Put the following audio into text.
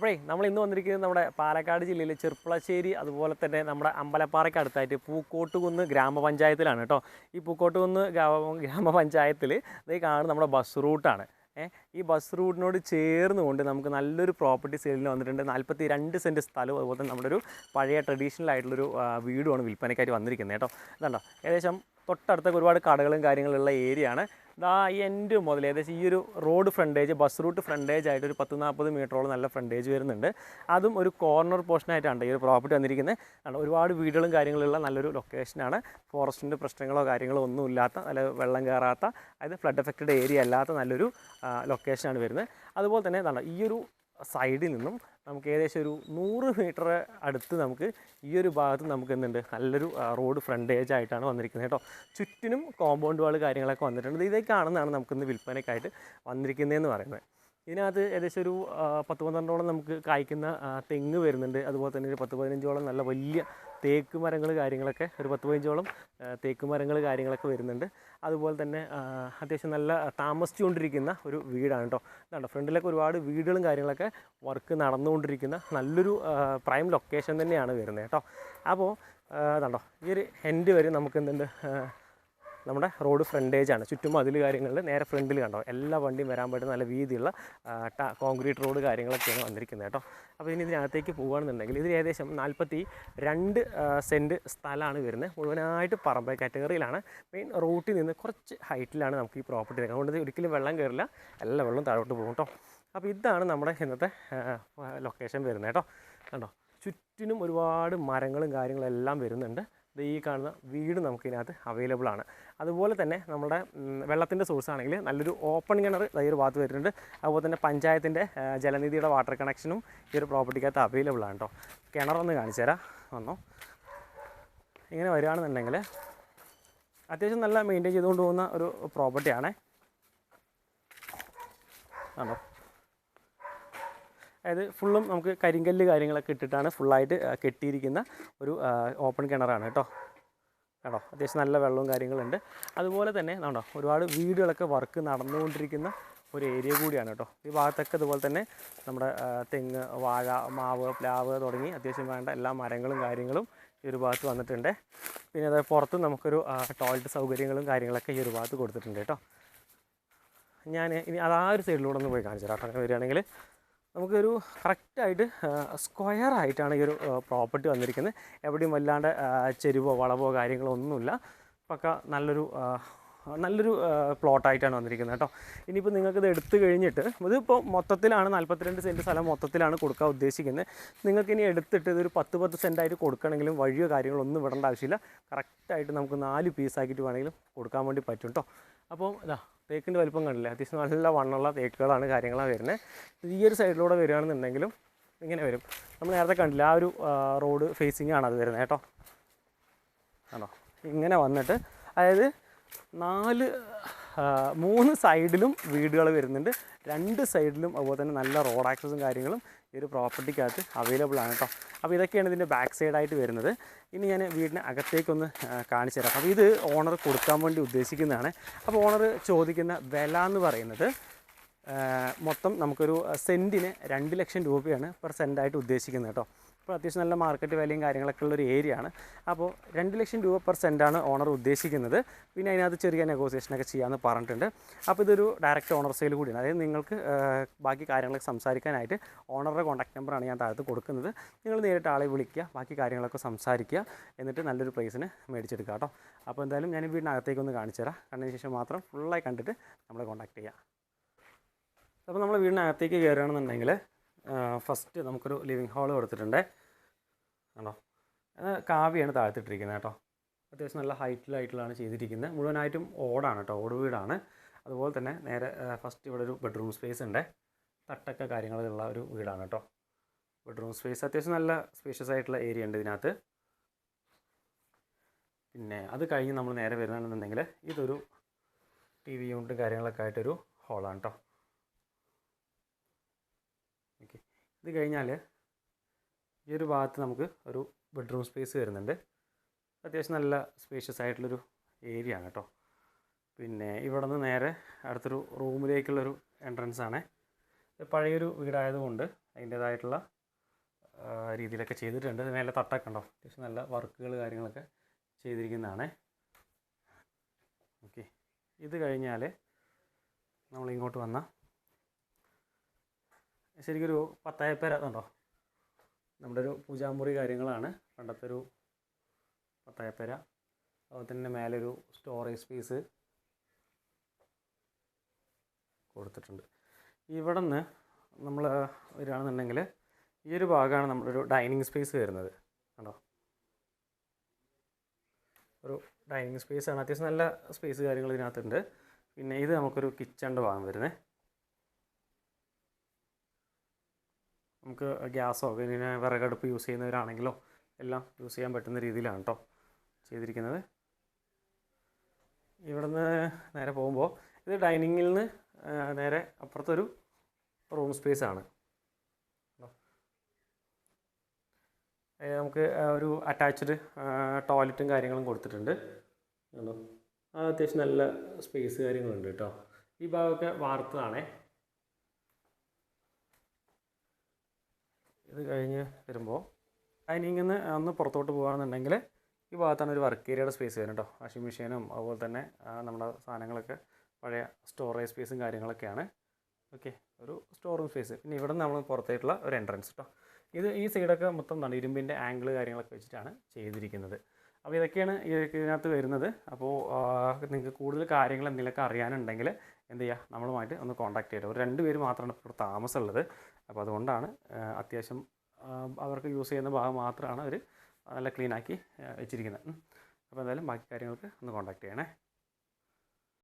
അപ്പോഴേ നമ്മൾ ഇന്ന് വന്നിരിക്കുന്നത് നമ്മുടെ പാലക്കാട് ജില്ലയിലെ ചെർപ്പളശ്ശേരി അതുപോലെ തന്നെ നമ്മുടെ അമ്പലപ്പാറയ്ക്ക് അടുത്തായിട്ട് പൂക്കോട്ടുകുന്ന് ഗ്രാമപഞ്ചായത്തിലാണ് കേട്ടോ. ഈ പൂക്കോട്ടുകുന്ന് ഗ്രാമ ഗ്രാമപഞ്ചായത്തിൽ ഇത് കാണുന്ന നമ്മുടെ ബസ് റൂട്ടാണ്. ഈ ബസ് റൂട്ടിനോട് ചേർന്നുകൊണ്ട് നമുക്ക് നല്ലൊരു പ്രോപ്പർട്ടി സെയിലിന് വന്നിട്ടുണ്ട്. നാൽപ്പത്തി രണ്ട് സെന്റ് സ്ഥലവും അതുപോലെ തന്നെ നമ്മുടെ ഒരു പഴയ ട്രഡീഷണൽ ആയിട്ടുള്ളൊരു വീടുമാണ് വിൽപ്പനയ്ക്കായിട്ട് വന്നിരിക്കുന്നത് കേട്ടോ. ഇതുണ്ടോ? ഏകദേശം തൊട്ടടുത്തൊക്കെ ഒരുപാട് കടകളും കാര്യങ്ങളുള്ള ഏരിയ ആണ് ഇതാ ഈ എന്റെ മുതൽ ഏകദേശം ഈ ഒരു road frontage bus route frontage ആയിട്ട് ഒരു പത്ത് നാൽപ്പത് മീറ്ററോളം നല്ല ഫ്രണ്ടേജ് വരുന്നുണ്ട്. അതും ഒരു കോർണർ പോർഷനായിട്ടാണ് ഈ ഒരു പ്രോപ്പർട്ടി വന്നിരിക്കുന്നത്. ഒരുപാട് വീടുകളും കാര്യങ്ങളുള്ള നല്ലൊരു ലൊക്കേഷനാണ് ഫോറസ്റ്റിന്റെ പ്രശ്നങ്ങളോ കാര്യങ്ങളോ ഒന്നും ഇല്ലാത്ത നല്ല വെള്ളം കയറാത്ത അതായത് ഫ്ലഡ് എഫക്റ്റഡ് ഏരിയ അല്ലാത്ത നല്ലൊരു ലൊക്കേഷനാണ് വരുന്നത്. അതുപോലെ തന്നെ എന്താണ് ഈ ഒരു സൈഡിൽ നിന്നും നമുക്ക് ഏകദേശം ഒരു നൂറ് മീറ്റർ അടുത്ത് നമുക്ക് ഈ ഒരു ഭാഗത്ത് നമുക്ക് എന്തുണ്ട്? നല്ലൊരു റോഡ് ഫ്രണ്ട് ഏജ് ആയിട്ടാണ് വന്നിരിക്കുന്നത് കേട്ടോ. ചുറ്റിനും കോമ്പൗണ്ട് വാൾ കാര്യങ്ങളൊക്കെ വന്നിട്ടുണ്ട്. ഇതേ കാണുന്നതാണ് നമുക്കിന്ന് വിൽപ്പനയ്ക്കായിട്ട് വന്നിരിക്കുന്നതെന്ന് പറയുന്നത്. ഇതിനകത്ത് ഏകദേശം ഒരു പത്ത് പന്ത്രണ്ടോളം നമുക്ക് കായ്ക്കുന്ന തെങ്ങ് വരുന്നുണ്ട്. അതുപോലെ തന്നെ ഒരു പത്ത് പതിനഞ്ചോളം നല്ല വലിയ തേക്ക് മരങ്ങൾ കാര്യങ്ങളൊക്കെ ഒരു പത്ത് പതിനഞ്ചോളം തേക്ക് മരങ്ങൾ കാര്യങ്ങളൊക്കെ വരുന്നുണ്ട്. അതുപോലെ തന്നെ അത്യാവശ്യം നല്ല താമസിച്ചുകൊണ്ടിരിക്കുന്ന ഒരു വീടാണ് കേട്ടോ ഇതാണ്ടോ ഫ്രണ്ടിലൊക്കെ ഒരുപാട് വീടുകളും കാര്യങ്ങളൊക്കെ വർക്ക് നടന്നുകൊണ്ടിരിക്കുന്ന നല്ലൊരു പ്രൈം ലൊക്കേഷൻ തന്നെയാണ് വരുന്നത് കേട്ടോ അപ്പോൾ അതാണ്ടോ ഈ ഒരു എൻഡ് വരെ നമുക്ക് എന്തുണ്ട് നമ്മുടെ റോഡ് ഫ്രണ്ടേജ് ആണ്. ചുറ്റും അതിൽ കാര്യങ്ങളിൽ നേരെ ഫ്രണ്ടിൽ കണ്ടോ? എല്ലാ വണ്ടിയും വരാൻ പറ്റുന്ന നല്ല വീതിയുള്ള കോൺക്രീറ്റ് റോഡ് കാര്യങ്ങളൊക്കെയാണ് വന്നിരിക്കുന്നത് കേട്ടോ. അപ്പോൾ ഇനി ഇതിനകത്തേക്ക് പോകുകയാണെന്നുണ്ടെങ്കിൽ ഇതിൽ ഏകദേശം നാൽപ്പത്തി രണ്ട് സെന്റ് സ്ഥലമാണ് വരുന്നത്. മുഴുവനായിട്ട് പറമ്പ് കാറ്റഗറിയിലാണ്. മെയിൻ റൂട്ടിൽ നിന്ന് കുറച്ച് ഹൈറ്റിലാണ് നമുക്ക് ഈ പ്രോപ്പർട്ടി അതുകൊണ്ട് ഒരിക്കലും വെള്ളം കയറില്ല. എല്ലാ വെള്ളവും താഴോട്ട് പോകും കേട്ടോ. അപ്പോൾ ഇതാണ് നമ്മുടെ ഇന്നത്തെ ലൊക്കേഷൻ വരുന്നത് കേട്ടോ. കണ്ടോ? ചുറ്റിനും ഒരുപാട് മരങ്ങളും കാര്യങ്ങളും എല്ലാം വരുന്നുണ്ട്. ഈ കാണുന്ന വീട് നമുക്കിതിനകത്ത് അവൈലബിൾ ആണ്. അതുപോലെ തന്നെ നമ്മുടെ വെള്ളത്തിന്റെ സോഴ്സ് ആണെങ്കിൽ നല്ലൊരു ഓപ്പൺ കിണർ ഈ ഒരു ഭാഗത്ത് വരുന്നുണ്ട് അതുപോലെ തന്നെ പഞ്ചായത്തിന്റെ ജലനിധിയുടെ വാട്ടർ കണക്ഷനും ഈ ഒരു പ്രോപ്പർട്ടിക്കകത്ത് അവൈലബിൾ ആണ് കേട്ടോ കിണറൊന്ന് കാണിച്ചു തരാം. വന്നോ. ഇങ്ങനെ വരികയാണെന്നുണ്ടെങ്കിൽ അത്യാവശ്യം നല്ല മെയിന്റെയിൻ ചെയ്തുകൊണ്ട് പോകുന്ന ഒരു പ്രോപ്പർട്ടിയാണേ ആണോ. അതായത് ഫുള്ളും നമുക്ക് കരിങ്കല്ല് കാര്യങ്ങളൊക്കെ ഇട്ടിട്ടാണ് ഫുള്ളായിട്ട് കെട്ടിയിരിക്കുന്ന ഒരു ഓപ്പൺ കിണറാണ് കേട്ടോ. കേട്ടോ അത്യാവശ്യം നല്ല വെള്ളവും കാര്യങ്ങളുണ്ട്. അതുപോലെ തന്നെ കണ്ടോ? ഒരുപാട് വീടുകളൊക്കെ വർക്ക് നടന്നുകൊണ്ടിരിക്കുന്ന ഒരു ഏരിയ കൂടിയാണ് കേട്ടോ. ഈ ഭാഗത്തൊക്കെ അതുപോലെ തന്നെ നമ്മുടെ തെങ്ങ് വാഴ മാവ് പ്ലാവ് തുടങ്ങി അത്യാവശ്യം വേണ്ട എല്ലാ മരങ്ങളും കാര്യങ്ങളും ഈ ഒരു ഭാഗത്ത് വന്നിട്ടുണ്ട്. പിന്നെ അതായത് പുറത്ത് നമുക്കൊരു ടോയ്ലറ്റ് സൗകര്യങ്ങളും കാര്യങ്ങളൊക്കെ ഈ ഒരു ഭാഗത്ത് കൊടുത്തിട്ടുണ്ട് കേട്ടോ. ഞാൻ ഇനി അത് ആ ഒരു സൈഡിലൂടെ ഒന്ന് പോയി കാണിച്ചു കേട്ടോ. അങ്ങനെ വരികയാണെങ്കിൽ നമുക്കൊരു കറക്റ്റായിട്ട് സ്ക്വയർ ആയിട്ടാണ് ഈ ഒരു പ്രോപ്പർട്ടി വന്നിരിക്കുന്നത്. എവിടെയും വല്ലാണ്ട് ചെരുവോ വളവോ കാര്യങ്ങളോ ഒന്നുമില്ല. പക്ക നല്ലൊരു നല്ലൊരു പ്ലോട്ടായിട്ടാണ് വന്നിരിക്കുന്നത് കേട്ടോ. ഇനിയിപ്പോൾ നിങ്ങൾക്കിത് എടുത്തു കഴിഞ്ഞിട്ട് ഇതിപ്പോൾ മൊത്തത്തിലാണ് നാൽപ്പത്തിരണ്ട് സെന്റ് സ്ഥലം മൊത്തത്തിലാണ് കൊടുക്കാൻ ഉദ്ദേശിക്കുന്നത്. നിങ്ങൾക്ക് ഇനി എടുത്തിട്ട് ഇതൊരു പത്ത് പത്ത് സെന്റായിട്ട് കൊടുക്കണമെങ്കിലും വഴിയോ കാര്യങ്ങളോ ഒന്നും വിടേണ്ട ആവശ്യമില്ല. കറക്റ്റായിട്ട് നമുക്ക് നാല് പീസാക്കിയിട്ട് വേണമെങ്കിലും കൊടുക്കാൻ വേണ്ടി പറ്റും കേട്ടോ. അപ്പോൾ ഇതാ തേക്കിന്റെ വലിപ്പം കണ്ടില്ല? അത്യാവശ്യം നല്ല വണ്ണുള്ള തേക്കുകളാണ് കാര്യങ്ങളാണ് വരുന്നത് ഈ ഒരു സൈഡിലൂടെ വരികയാണെന്നുണ്ടെങ്കിലും ഇങ്ങനെ വരും. നമ്മൾ നേരത്തെ കണ്ടില്ല ആ ഒരു റോഡ് ഫേസിങ് ആണ് അത് വരുന്നത് കേട്ടോ. ആണോ? ഇങ്ങനെ വന്നിട്ട് അതായത് നാല് മൂന്ന് സൈഡിലും വീടുകൾ വരുന്നുണ്ട്. രണ്ട് സൈഡിലും അതുപോലെ തന്നെ നല്ല റോഡ് ആക്സസും കാര്യങ്ങളും ഈ ഒരു പ്രോപ്പർട്ടിക്കകത്ത് അവൈലബിൾ ആണ് കേട്ടോ അപ്പോൾ ഇതൊക്കെയാണ് ഇതിന്റെ ബാക്ക് സൈഡായിട്ട് വരുന്നത്. ഇനി ഞാൻ വീടിന് അകത്തേക്കൊന്ന് കാണിച്ചു തരാം. അപ്പോൾ ഇത് ഓണർ കൊടുക്കാൻ വേണ്ടി ഉദ്ദേശിക്കുന്നതാണ്. അപ്പോൾ ഓണർ ചോദിക്കുന്ന വില എന്ന് പറയുന്നത് മൊത്തം നമുക്കൊരു സെന്റിന് രണ്ട് ലക്ഷം രൂപയാണ് പെർ സെന്റായിട്ട് ഉദ്ദേശിക്കുന്നത് കേട്ടോ അപ്പോൾ അത്യാവശ്യം നല്ല മാർക്കറ്റ് വിലയും കാര്യങ്ങളൊക്കെ ഉള്ളൊരു ഏരിയ ആണ് അപ്പോൾ രണ്ട് ലക്ഷം രൂപ പെർ സെന്റാണ് ഓണർ ഉദ്ദേശിക്കുന്നത്. പിന്നെ അതിനകത്ത് ചെറിയ നെഗോസിയേഷനൊക്കെ ചെയ്യാമെന്ന് പറഞ്ഞിട്ടുണ്ട്. അപ്പോൾ ഇതൊരു ഡയറക്റ്റ് ഓണർ സെയിൽ കൂടിയാണ്. അതായത് നിങ്ങൾക്ക് ബാക്കി കാര്യങ്ങളൊക്കെ സംസാരിക്കാനായിട്ട് ഓണറുടെ കോൺടാക്ട് നമ്പറാണ് ഞാൻ താഴത്ത് കൊടുക്കുന്നത്. നിങ്ങൾ നേരിട്ട് ആളെ വിളിക്കുക ബാക്കി കാര്യങ്ങളൊക്കെ സംസാരിക്കുക. എന്നിട്ട് നല്ലൊരു പ്രൈസിന് മേടിച്ചെടുക്കുക കേട്ടോ. അപ്പോൾ എന്തായാലും ഞാൻ വീടിനകത്തേക്കൊന്ന് കാണിച്ചു തരാം. കണ്ടതിന് ശേഷം മാത്രം ഫുള്ളായി കണ്ടിട്ട് നമ്മളെ കോൺടാക്ട് ചെയ്യുക അപ്പോൾ നമ്മൾ വീടിനകത്തേക്ക് കയറുകയാണെന്നുണ്ടെങ്കിൽ ഫസ്റ്റ് നമുക്കൊരു ലിവിങ് ഹാൾ കൊടുത്തിട്ടുണ്ട്. ആണോ അത് കാവ്യാണ് താഴ്ത്തിട്ടിരിക്കുന്നത് കേട്ടോ. അത്യാവശ്യം നല്ല ഹൈറ്റിലായിട്ടുള്ളതാണ് ചെയ്തിരിക്കുന്നത്. മുഴുവനായിട്ടും ഓടാണ് കേട്ടോ. ഓട് വീടാണ്. അതുപോലെ തന്നെ നേരെ ഫസ്റ്റ് ഇവിടെ ഒരു ബെഡ്റൂം സ്പേസ് ഉണ്ട്. തട്ടൊക്കെ കാര്യങ്ങളുള്ള ഒരു വീടാണ് കേട്ടോ. ബെഡ്റൂം സ്പേസ് അത്യാവശ്യം നല്ല സ്പേഷ്യസ് ആയിട്ടുള്ള ഏരിയ ഉണ്ട് ഇതിനകത്ത്. പിന്നെ അത് കഴിഞ്ഞ് നമ്മൾ നേരെ വരുന്നതെന്നുണ്ടെങ്കിൽ ഇതൊരു ടി വി യൂണിറ്റും കാര്യങ്ങളൊക്കെ ആയിട്ടൊരു ഹോളാണ് കേട്ടോ. ഓക്കെ ഇത് കഴിഞ്ഞാൽ ഈ ഒരു ഭാഗത്ത് നമുക്ക് ഒരു ബെഡ്റൂം സ്പേസ് വരുന്നുണ്ട്. അത്യാവശ്യം നല്ല സ്പേഷ്യസ് ആയിട്ടുള്ളൊരു ഏരിയ ആണ് കേട്ടോ പിന്നെ ഇവിടെ നിന്ന് നേരെ അടുത്തൊരു റൂമിലേക്കുള്ളൊരു എൻട്രൻസ് ആണ്. പഴയൊരു വീടായതുകൊണ്ട് അതിന്റേതായിട്ടുള്ള രീതിയിലൊക്കെ ചെയ്തിട്ടുണ്ട്. മേലെ തട്ടൊക്കെ ഉണ്ടോ? അത്യാവശ്യം നല്ല വർക്കുകൾ കാര്യങ്ങളൊക്കെ ചെയ്തിരിക്കുന്നതാണ്. ഓക്കെ. ഇത് കഴിഞ്ഞാൽ നമ്മളിങ്ങോട്ട് വന്ന ശരിക്കൊരു പത്തായപ്പേര ഉണ്ടോ നമ്മുടെ ഒരു പൂജാമുറി കാര്യങ്ങളാണ്. പണ്ടത്തെ ഒരു പത്തായപ്പേര. അതുപോലെ തന്നെ മേലെ ഒരു സ്റ്റോറേജ് സ്പേസ് കൊടുത്തിട്ടുണ്ട്. ഇവിടെ നിന്ന് നമ്മൾ വരികയാണെന്നുണ്ടെങ്കിൽ ഈ ഒരു ഭാഗമാണ് നമ്മുടെ ഒരു ഡൈനിങ് സ്പേസ് വരുന്നത്. കണ്ടോ? ഒരു ഡൈനിങ് സ്പേസ് ആണ് അത്യാവശ്യം നല്ല സ്പേസ് കാര്യങ്ങൾ ഇതിനകത്തുണ്ട്. പിന്നെ ഇത് നമുക്കൊരു കിച്ചണിന്റെ ഭാഗം വരുന്നത് നമുക്ക് ഗ്യാസോ പിന്നെ വിറകടുപ്പ് യൂസ് ചെയ്യുന്നവരാണെങ്കിലോ എല്ലാം യൂസ് ചെയ്യാൻ പറ്റുന്ന രീതിയിലാണ് കേട്ടോ ചെയ്തിരിക്കുന്നത്. ഇവിടുന്ന് നേരെ പോകുമ്പോൾ ഇത് ഡൈനിങ്ങിൽ നിന്ന് നേരെ അപ്പുറത്തൊരു റൂം സ്പേസ് ആണ്. നമുക്ക് ഒരു അറ്റാച്ച്ഡ് ടോയ്ലറ്റും കാര്യങ്ങളും കൊടുത്തിട്ടുണ്ട്. കണ്ടോ? അത്യാവശ്യം നല്ല സ്പേസ് കാര്യങ്ങളുണ്ട് കേട്ടോ ഈ ഭാഗമൊക്കെ വാർത്തതാണേ. ഇത് കഴിഞ്ഞ് വരുമ്പോൾ ഡൈനിങ്ങിൽ നിന്ന് ഒന്ന് പുറത്തോട്ട് പോകുകയാണെന്നുണ്ടെങ്കിൽ ഈ ഭാഗത്താണ് ഒരു വർക്ക് ഏരിയയുടെ സ്പേസ് വരുന്നത് കേട്ടോ വാഷിംഗ് മെഷീനും അതുപോലെ തന്നെ നമ്മുടെ സാധനങ്ങളൊക്കെ പഴയ സ്റ്റോറേജ് സ്പേസും കാര്യങ്ങളൊക്കെയാണ്. ഓക്കെ ഒരു സ്റ്റോർ റൂം സ്പേസ് പിന്നെ ഇവിടെ നമ്മൾ പുറത്തേക്കുള്ള ഒരു എൻട്രൻസ് കേട്ടോ ഇത് ഈ സൈഡൊക്കെ മൊത്തം എന്താണ് ഇരുമ്പിന്റെ ആംഗിൾ കാര്യങ്ങളൊക്കെ വെച്ചിട്ടാണ് ചെയ്തിരിക്കുന്നത്. അപ്പോൾ ഇതൊക്കെയാണ് ഇതിനകത്ത് വരുന്നത്. അപ്പോൾ നിങ്ങൾക്ക് കൂടുതൽ കാര്യങ്ങൾ എന്തെങ്കിലുമൊക്കെ അറിയാനുണ്ടെങ്കിൽ എന്ത് ചെയ്യുക? നമ്മളുമായിട്ട് ഒന്ന് കോൺടാക്ട് ചെയ്യുക ഒരു രണ്ട് പേര് മാത്രമാണ് ഇപ്പോൾ താമസമുള്ളത്. അപ്പോൾ അതുകൊണ്ടാണ് അത്യാവശ്യം അവർക്ക് യൂസ് ചെയ്യുന്ന ഭാഗം മാത്രമാണ് അവർ നല്ല ക്ലീനാക്കി വെച്ചിരിക്കുന്നത്. അപ്പോൾ എന്തായാലും ബാക്കി കാര്യങ്ങൾക്ക് ഒന്ന് കോൺടാക്ട് ചെയ്യണേ.